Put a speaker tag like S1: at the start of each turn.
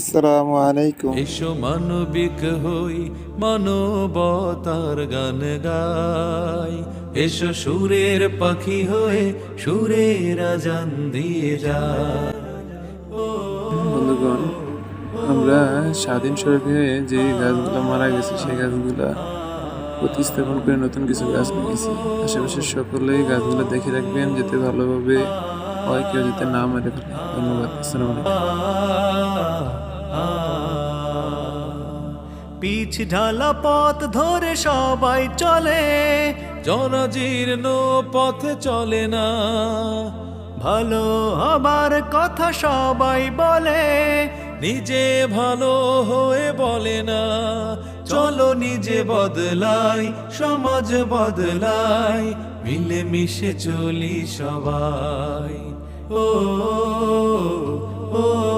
S1: আসসালামু আলাইকুম।
S2: এসো মানবিক হই মানবতার গান গাই। এসো সুরের পাখি হয়ে সুরের আজান দিয়ে যায়
S3: বন্ধুগণ আমরা স্বাধীন সড়কে যে গাছগুলো মারা গেছে সেই গাছগুলো প্রতিস্থাপন করে নতুন কিছু গাছ নিয়েছি আশেপাশের সকলেই গাছগুলো দেখে রাখবেন যাতে ভালোভাবে হয় কেউ যাতে না মেরে ফেলে ধন্যবাদ। আসসালামু
S2: পিছ ঢালা পথ ধরে সবাই চলে। জনজীর্ণ পথে চলে না। ভালো হবার কথা সবাই বলে। নিজে ভালো হয়ে বলে না। চলো নিজে বদলাই সমাজ বদলাই মিলে মিশে চলি সবাই। ও ও, ও।